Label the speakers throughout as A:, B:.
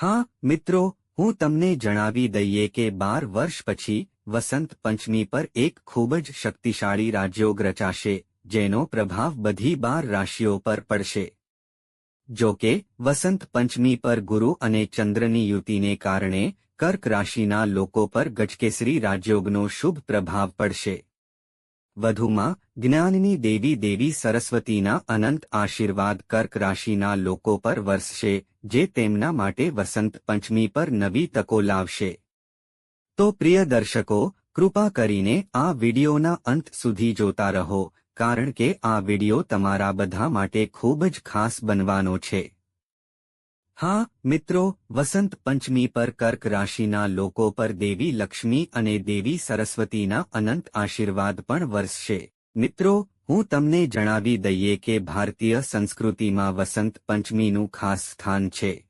A: હા, મિત્રો, હું તમને જણાવી દઈએ કે બાર વર્ષ પછી વસંત પંચમી પર એક ખૂબ જ શક્તિશાળી રાજયોગ રચાશે, જેનો પ્રભાવ બધી બાર રાશિઓ પર પડશે. જો કે, વસંત પંચમી પર ગુરુ અને ચંદ્રની યુતિને કારણે કર્ક રાશિના લોકો પર ગજકેસરી રાજયોગનો શુભ પ્રભાવ પડશે. વધુમાં જ્ઞાનની દેવી દેવી સરસ્વતીના અનંત આશીર્વાદ કર્ક રાશિના લોકો પર વરસશે જે તેમના માટે વસંત પંચમી પર નવી તકો લાવશે તો પ્રિય દર્શકો કૃપા કરીને આ વિડિયોના અંત સુધી જોતા રહો કારણ કે આ વિડિયો તમારા બધા માટે ખૂબ જ ખાસ બનવાનો છે હા, મિત્રો, વસંત પંચમી પર કર્ક રાશિના લોકો પર દેવી લક્ષ્મી અને દેવી સરસ્વતીના અનંત આશીર્વાદ પણ વરસશે. મિત્રો, હું તમને જણાવી દઈએ કે ભારતીય સંસ્કૃતિમાં વસંત પંચમીનું ખાસ સ્થાન છે.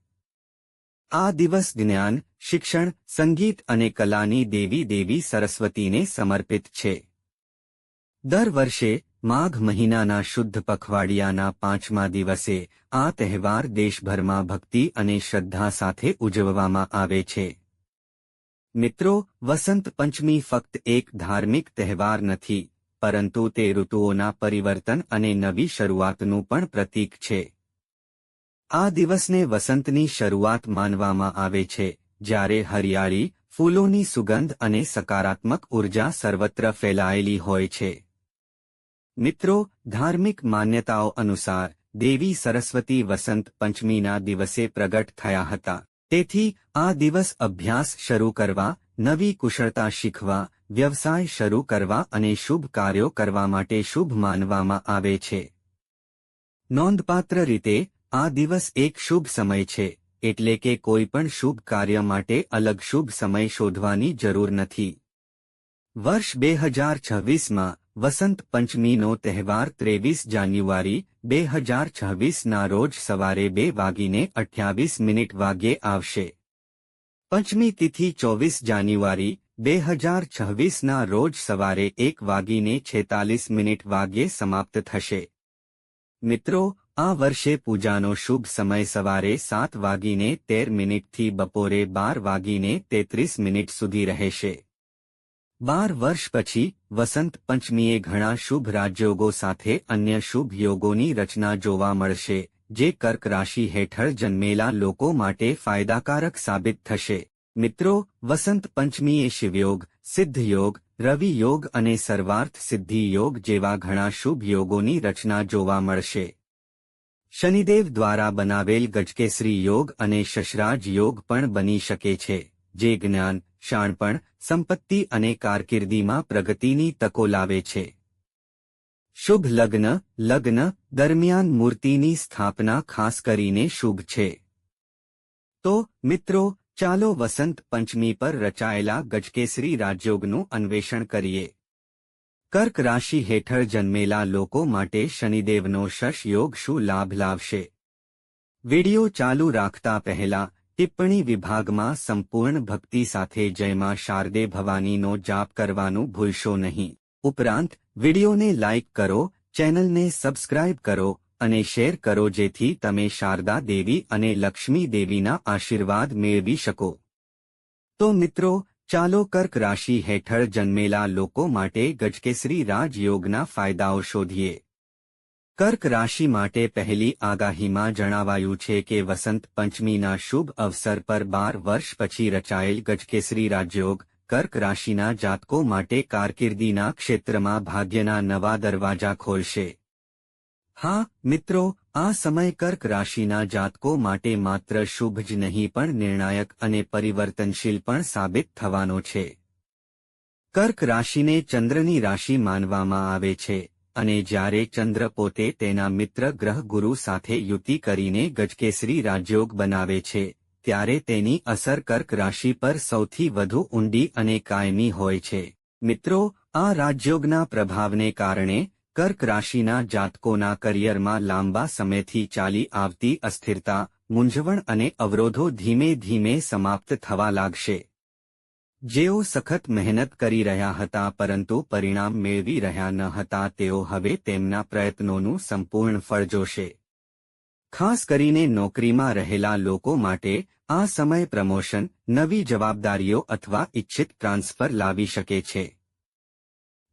A: આ દિવસ જ્ઞાન, શિક્ષણ, સંગીત અને કલાની દેવી દેવી સરસ્વતીને સમર્પિત છે. દર વર્ષે માઘ મહિનાના શુદ્ધ પખવાડિયાના પાંચમા દિવસે આ તહેવાર દેશભરમાં ભક્તિ અને શ્રદ્ધા સાથે ઉજવવામાં આવે છે. મિત્રો, વસંત પંચમી ફક્ત એક ધાર્મિક તહેવાર નથી, પરંતુ તે ઋતુઓના પરિવર્તન અને નવી શરૂઆતનું પણ પ્રતીક છે. આ દિવસને વસંતની શરૂઆત માનવામાં આવે છે, જ્યારે હરિયાળી, ફૂલોની સુગંધ અને સકારાત્મક ઊર્જા સર્વત્ર ફેલાયેલી હોય છે. મિત્રો, ધાર્મિક માન્યતાઓ અનુસાર, દેવી સરસ્વતી વસંત પંચમીના દિવસે પ્રગટ થયા હતા. તેથી, આ દિવસ અભ્યાસ શરૂ કરવા, નવી કુશળતા શીખવા, વ્યવસાય શરૂ કરવા અને શુભ કાર્યો કરવા માટે શુભ માનવામાં આવે છે. નોંધપાત્ર રીતે, આ દિવસ એક શુભ સમય છે, એટલે કે કોઈ પણ શુભ કાર્ય માટે અલગ શુભ સમય શોધવાની જરૂર નથી. વર્ષ બે હજાર છવ્વીસમાં વસંત પંચમીનો તહેવાર ત્રેવીસ જાન્યુઆરી, બે હજાર છવ્વીસના રોજ સવારે બે વાગીને અઠ્યાવીસ મિનિટ વાગ્યે આવશે. પંચમી તિથિ ચોવીસ જાન્યુઆરી, બે હજાર છવ્વીસના રોજ સવારે એક વાગીને છેતાલીસ મિનિટ વાગ્યે સમાપ્ત થશે. મિત્રો, આ વર્ષે પૂજાનો શુભ સમય સવારે સાત વાગીને તેર મિનિટથી બપોરે બાર વાગીને તેત્રીસ મિનિટ સુધી રહેશે. બાર વર્ષ પછી, વસંત પંચમીએ ઘણા શુભ રાજયોગો સાથે અન્ય શુભ યોગોની રચના જોવા મળશે, જે કર્ક રાશિ હેઠળ જન્મેલા લોકો માટે ફાયદાકારક સાબિત થશે. મિત્રો, વસંત પંચમીએ શિવયોગ સિદ્ધયોગ રવિ યોગ અને સર્વાર્થ સિદ્ધિ યોગ જેવા ઘણા શુભ યોગોની રચના જોવા મળશે. શનિદેવ દ્વારા બનાવેલ ગજકેસરી યોગ અને શશરાજ યોગ પણ બની શકે છે, જે જ્ઞાન શાણપણ સંપત્તિ અને કારકિર્દીમાં પ્રગતિની તકો લાવે છે. શુભ લગ્ન લગ્ન દરમિયાન મૂર્તિની સ્થાપના ખાસ કરીને શુભ છે. તો, મિત્રો, ચાલો વસંત પંચમી પર રચાયેલા ગજકેસરી રાજયોગનું અન્વેષણ કરીએ. કર્ક રાશિ હેઠળ જન્મેલા લોકો માટે શનિદેવનો શશ યોગ શું લાભ લાવશે? વિડિયો ચાલુ રાખતા પહેલા ટિપ્પણી વિભાગમાં સંપૂર્ણ ભક્તિ સાથે જયમાં શારદે ભવાનીનો જાપ કરવાનું ભૂલશો નહીં. ઉપરાંત, વિડિયોને લાઇક કરો, ચેનલને સબસ્ક્રાઇબ કરો અને શેર કરો જેથી તમે શારદા દેવી અને લક્ષ્મી દેવીના આશીર્વાદ મેળવી શકો. તો મિત્રો, ચાલો કર્ક રાશિ હેઠળ જન્મેલા લોકો માટે ગજકેસરી રાજયોગના ફાયદાઓ શોધીએ. કર્ક રાશિ માટે પહેલી આગાહીમાં જણાવાયું છે કે વસંત પંચમીના શુભ અવસર પર બાર વર્ષ પછી રચાયેલ ગજકેસરી રાજયોગ કર્ક રાશિના જાતકો માટે કારકિર્દીના ક્ષેત્રમાં ભાગ્યના નવા દરવાજા ખોલશે. હા, મિત્રો, આ સમય કર્ક રાશિના જાતકો માટે માત્ર શુભ જ નહીં પણ નિર્ણાયક અને પરિવર્તનશીલ પણ સાબિત થવાનો છે. કર્ક રાશિને ચંદ્રની રાશિ માનવામાં આવે છે. અને જ્યારે ચંદ્ર પોતે તેના મિત્ર ગ્રહ ગુરુ સાથે યુતિ કરીને ગજકેસરી રાજયોગ બનાવે છે, ત્યારે તેની અસર કર્ક રાશિ પર સૌથી વધુ ઊંડી અને કાયમી હોય છે. મિત્રો, આ રાજયોગના પ્રભાવને કારણે કર્ક રાશિના જાતકોના કરિયરમાં લાંબા સમયથી ચાલી આવતી અસ્થિરતા, મૂંઝવણ અને અવરોધો ધીમે ધીમે સમાપ્ત થવા લાગશે. જેઓ સખત મહેનત કરી રહ્યા હતા પરંતુ પરિણામ મેળવી રહ્યા ન હતા, તેઓ હવે તેમના પ્રયત્નોનું સંપૂર્ણ ફળ જોશે. ખાસ કરીને નોકરીમાં રહેલા લોકો માટે આ સમય પ્રમોશન નવી જવાબદારીઓ અથવા ઇચ્છિત ટ્રાન્સફર લાવી શકે છે.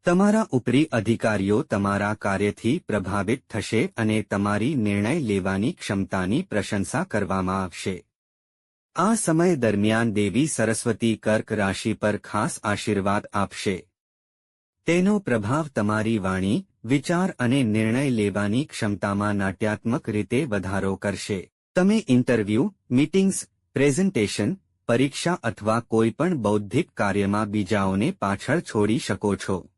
A: તમારા ઉપરી અધિકારીઓ તમારા કાર્યથી પ્રભાવિત થશે અને તમારી નિર્ણય લેવાની ક્ષમતાની પ્રશંસા કરવામાં આવશે. આ સમય દરમિયાન દેવી સરસ્વતી કર્ક રાશિ પર ખાસ આશીર્વાદ આપશે. તેનો પ્રભાવ તમારી વાણી, વિચાર અને નિર્ણય લેવાની ક્ષમતામાં નાટ્યાત્મક રીતે વધારો કરશે. તમે ઇન્ટરવ્યૂ, મીટિંગ્સ, પ્રેઝન્ટેશન, પરીક્ષા અથવા કોઈપણ બૌદ્ધિક કાર્યમાં બીજાઓને પાછળ છોડી શકો છો.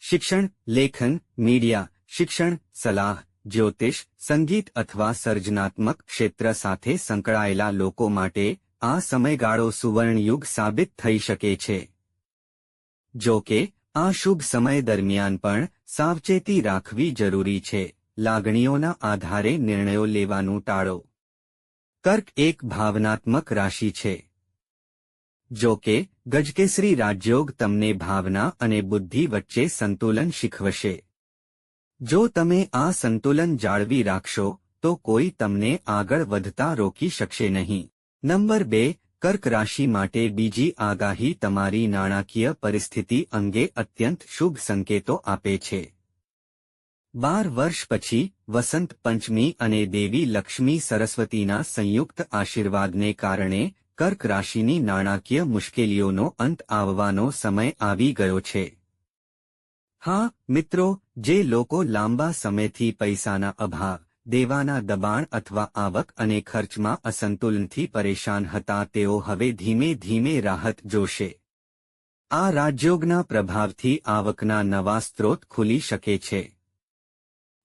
A: શિક્ષણ, લેખન, મીડિયા, શિક્ષણ, સલાહ જ્યોતિષ, સંગીત અથવા સર્જનાત્મક ક્ષેત્ર સાથે સંકળાયેલા લોકો માટે આ સમયગાળો સુવર્ણયુગ સાબિત થઈ શકે છે. જો કે, આ શુભ સમય દરમિયાન પણ સાવચેતી રાખવી જરૂરી છે. લાગણીઓના આધારે નિર્ણયો લેવાનું ટાળો. કર્ક એક ભાવનાત્મક રાશિ છે. જો કે, ગજકેસરી રાજયોગ તમને ભાવના અને બુદ્ધિ વચ્ચે સંતુલન શીખવશે. જો તમે આ સંતુલન જાળવી રાખશો, તો કોઈ તમને આગળ વધતા રોકી શકશે નહીં. નંબર બે, કર્ક રાશિ માટે બીજી આગાહી તમારી નાણાકીય પરિસ્થિતિ અંગે અત્યંત શુભ સંકેતો આપે છે. બાર વર્ષ પછી, વસંત પંચમી અને દેવી લક્ષ્મી સરસ્વતીના સંયુક્ત આશીર્વાદને કારણે કર્ક રાશિની નાણાકીય મુશ્કેલીઓનો અંત આવવાનો સમય આવી ગયો છે. હા, મિત્રો, જે લોકો લાંબા સમયથી પૈસાના અભાવ, દેવાના દબાણ અથવા આવક અને ખર્ચમાં અસંતુલનથી પરેશાન હતા, તેઓ હવે ધીમે ધીમે રાહત જોશે. આ રાજયોગના પ્રભાવથી આવકના નવા સ્ત્રોત ખુલી શકે છે.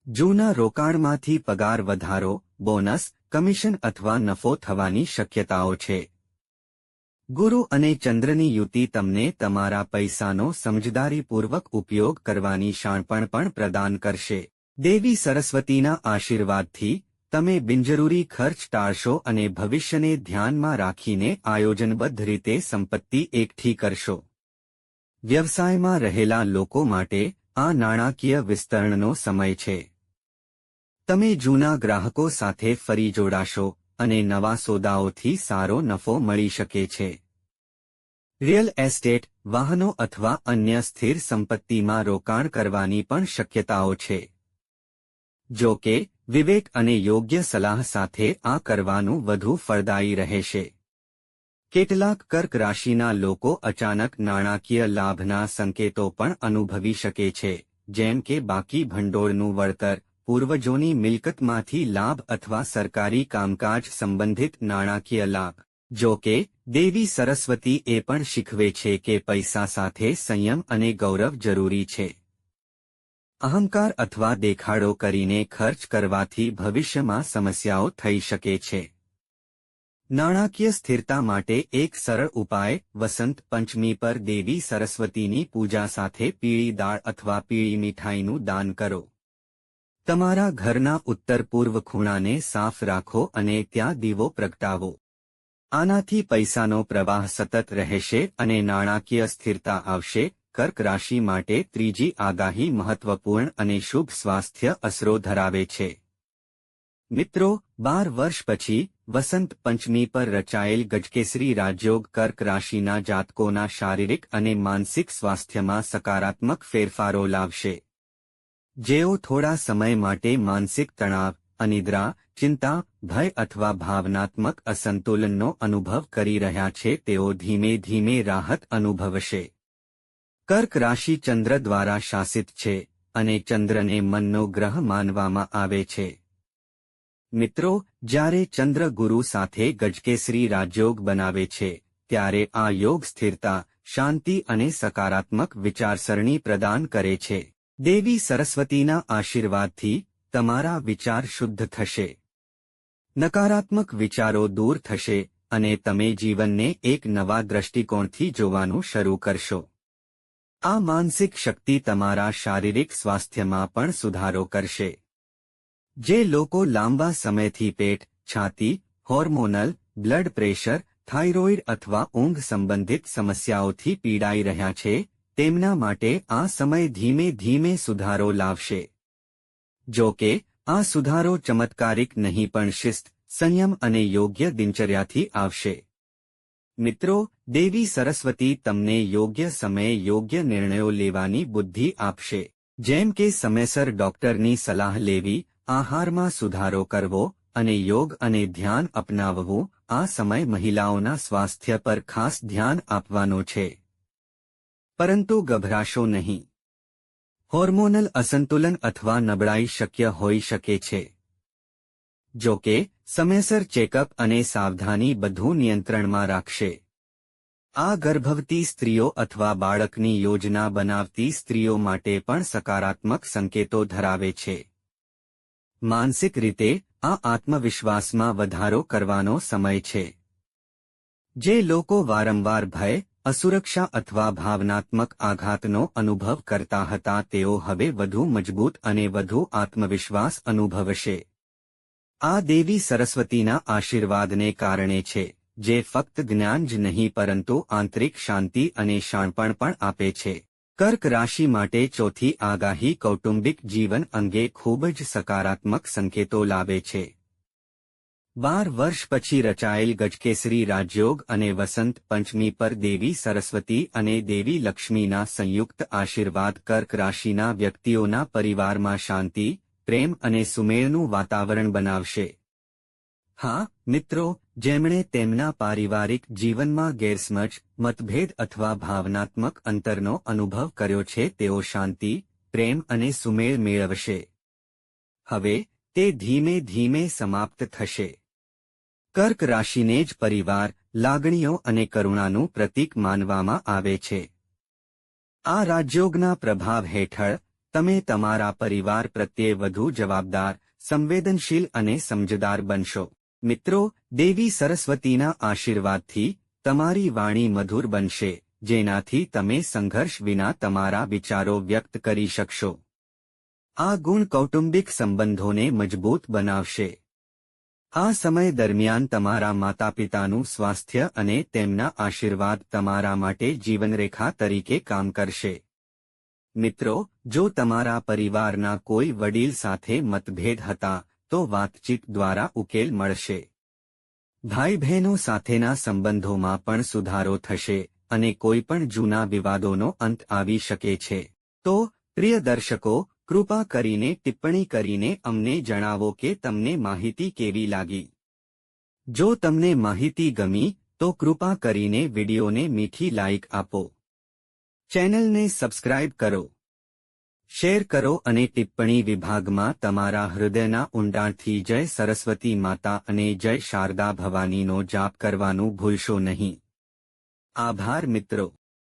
A: જૂના રોકાણમાંથી પગાર વધારો, બોનસ, કમિશન અથવા નફો થવાની શક્યતાઓ છે. ગુરુ અને ચંદ્રની યુતિ તમને તમારા પૈસાનો સમજદારીપૂર્વક ઉપયોગ કરવાની શાણપણ પણ પ્રદાન કરશે. દેવી સરસ્વતીના આશીર્વાદથી તમે બિનજરૂરી ખર્ચ ટાળશો અને ભવિષ્યને ધ્યાનમાં રાખીને આયોજનબદ્ધ રીતે સંપત્તિ એકઠી કરશો. વ્યવસાયમાં રહેલા લોકો માટે આ નાણાકીય વિસ્તરણનો સમય છે. તમે જૂના ગ્રાહકો સાથે ફરી જોડાશો અને નવા સોદાઓથી સારો નફો મળી શકે છે. રિયલ એસ્ટેટ, વાહનો અથવા અન્ય સ્થિર સંપત્તિમાં રોકાણ કરવાની પણ શક્યતાઓ છે. જો કે, વિવેક અને યોગ્ય સલાહ સાથે આ કરવાનું વધુ ફળદાયી રહેશે. કેટલાક કર્ક રાશિના લોકો અચાનક નાણાકીય લાભના સંકેતો પણ અનુભવી શકે છે, જેમ કે બાકી ભંડોળનું વળતર, પૂર્વજોની મિલકતમાંથી લાભ અથવા સરકારી કામકાજ સંબંધિત નાણાકીય લાભ. જો કે દેવી સરસ્વતી એ પણ શીખવે છે કે પૈસા સાથે સંયમ અને ગૌરવ જરૂરી છે. અહંકાર અથવા દેખાડો કરીને ખર્ચ કરવાથી ભવિષ્યમાં સમસ્યાઓ થઈ શકે છે. નાણાકીય સ્થિરતા માટે એક સરળ ઉપાય, વસંત પંચમી પર દેવી સરસ્વતીની પૂજા સાથે પીળી દાળ અથવા પીળી મીઠાઈનું દાન કરો. તમારા ઘરના ઉત્તર પૂર્વ ખૂણાને સાફ રાખો અને ત્યાં દીવો પ્રગટાવો. આનાથી પૈસાનો પ્રવાહ સતત રહેશે અને નાણાકીય સ્થિરતા આવશે, કર્ક રાશિ માટે ત્રીજી આગાહી મહત્વપૂર્ણ અને શુભ સ્વાસ્થ્ય અસરો ધરાવે છે. મિત્રો, બાર વર્ષ પછી, વસંત પંચમી પર રચાયેલ ગજકેસરી રાજયોગ કર્ક રાશિના જાતકોના શારીરિક અને માનસિક સ્વાસ્થ્યમાં સકારાત્મક ફેરફારો લાવશે. જેઓ થોડા સમય માટે માનસિક તણાવ અનિદ્રા, ચિંતા, ભય અથવા ભાવનાત્મક અસંતુલનનો અનુભવ કરી રહ્યા છે, તેઓ ધીમે ધીમે રાહત અનુભવશે. કર્ક રાશિ ચંદ્ર દ્વારા શાસિત છે અને ચંદ્રને મનનો ગ્રહ માનવામાં આવે છે. મિત્રો, જ્યારે ચંદ્ર ગુરુ સાથે ગજકેસરી રાજયોગ બનાવે છે, ત્યારે આ યોગ સ્થિરતા, શાંતિ અને સકારાત્મક વિચારસરણી પ્રદાન કરે છે. દેવી સરસ્વતીના આશીર્વાદથી તમારા વિચાર શુદ્ધ થશે. નકારાત્મક વિચારો દૂર થશે અને તમે જીવનને એક નવા દ્રષ્ટિકોણથી જોવાનું શરૂ કરશો. આ માનસિક શક્તિ તમારા શારીરિક સ્વાસ્થ્યમાં પણ સુધારો કરશે. જે લોકો લાંબા સમયથી પેટ, છાતી, હોર્મોનલ, બ્લડ પ્રેશર, થાઇરોઇડ અથવા ઊંઘ સંબંધિત સમસ્યાઓથી પીડાઈ રહ્યા છે, તેમના માટે આ સમય ધીમે ધીમે સુધારો લાવશે. જો કે, આ સુધારો ચમત્કારિક નહીં પણ શિસ્ત, સંયમ અને યોગ્ય દિનચર્યાથી આવશે. મિત્રો, દેવી સરસ્વતી તમને યોગ્ય સમયે યોગ્ય નિર્ણયો લેવાની બુદ્ધિ આપશે. જેમ કે સમયસર ડોક્ટરની સલાહ લેવી, આહારમાં સુધારો કરવો અને યોગ અને ધ્યાન અપનાવવું આ સમય મહિલાઓના સ્વાસ્થ્ય પર ખાસ ધ્યાન આપવાનો છે. પરંતુ ગભરાશો નહીં. હોર્મોનલ અસંતુલન અથવા નબળાઈ શક્ય હોઈ શકે છે. જો કે, સમયસર ચેકઅપ અને સાવધાની બધું નિયંત્રણમાં રાખશે. આ ગર્ભવતી સ્ત્રીઓ અથવા બાળકની યોજના બનાવતી સ્ત્રીઓ માટે પણ સકારાત્મક સંકેતો ધરાવે છે. માનસિક રીતે, આ આત્મવિશ્વાસમાં વધારો કરવાનો સમય છે. જે લોકો વારંવાર ભય અસુરક્ષા અથવા ભાવનાત્મક આઘાતનો અનુભવ કરતા હતા, તેઓ હવે વધુ મજબૂત અને વધુ આત્મવિશ્વાસ અનુભવશે. આ દેવી સરસ્વતીના આશીર્વાદને કારણે છે, જે ફક્ત જ્ઞાન જ નહીં પરંતુ આંતરિક શાંતિ અને શાણપણ પણ આપે છે. કર્ક રાશિ માટે ચોથી આગાહી કૌટુંબિક જીવન અંગે ખૂબ જ સકારાત્મક સંકેતો લાવે છે. બાર વર્ષ પછી રચાયેલ ગજકેસરી રાજયોગ અને વસંત પંચમી પર દેવી સરસ્વતી અને દેવી લક્ષ્મીના સંયુક્ત આશીર્વાદ કર્ક રાશિના વ્યક્તિઓના પરિવારમાં શાંતિ, પ્રેમ અને સુમેળનું વાતાવરણ બનાવશે. હા, મિત્રો, જેમણે તેમના પારિવારિક જીવનમાં ગેરસમજ, મતભેદ અથવા ભાવનાત્મક અંતરનો અનુભવ કર્યો છે, તેઓ શાંતિ, પ્રેમ અને સુમેળ મેળવશે. હવે, તે ધીમે ધીમે સમાપ્ત થશે. કર્ક રાશિને જ પરિવાર, લાગણીઓ અને કરુણાનું પ્રતીક માનવામાં આવે છે. આ રાજયોગના પ્રભાવ હેઠળ, તમે તમારા પરિવાર પ્રત્યે વધુ જવાબદાર, સંવેદનશીલ અને સમજદાર બનશો. મિત્રો, દેવી સરસ્વતીના આશીર્વાદથી તમારી વાણી મધુર બનશે, જેનાથી તમે સંઘર્ષ વિના તમારા વિચારો વ્યક્ત કરી શકશો. આ ગુણ કૌટુંબિક સંબંધોને મજબૂત બનાવશે. આ સમય દરમિયાન તમારા માતાપિતાનું સ્વાસ્થ્ય અને તેમના આશીર્વાદ તમારા માટે જીવનરેખા તરીકે કામ કરશે. મિત્રો, જો તમારા પરિવારના કોઈ વડીલ સાથે મતભેદ હતા, તો વાતચીત દ્વારા ઉકેલ મળશે. ભાઈ બહેનો સાથેના સંબંધોમાં પણ સુધારો થશે અને કોઈ પણ જૂના વિવાદોનો અંત આવી શકે છે. તો, પ્રિય દર્શકો કૃપા કરીને ટિપ્પણી કરીને અમને જણાવો કે તમને માહિતી કેવી લાગી. જો તમને માહિતી ગમી, તો કૃપા કરીને વિડીયોને મીઠી લાઇક આપો. ચેનલને સબસ્ક્રાઇબ કરો. શેર કરો અને ટિપ્પણી વિભાગમાં તમારા હૃદયના ઊંડાણથી જય સરસ્વતી માતા અને જય શારદા ભવાનીનો જાપ કરવાનું ભૂલશો નહીં. આભાર મિત્રો.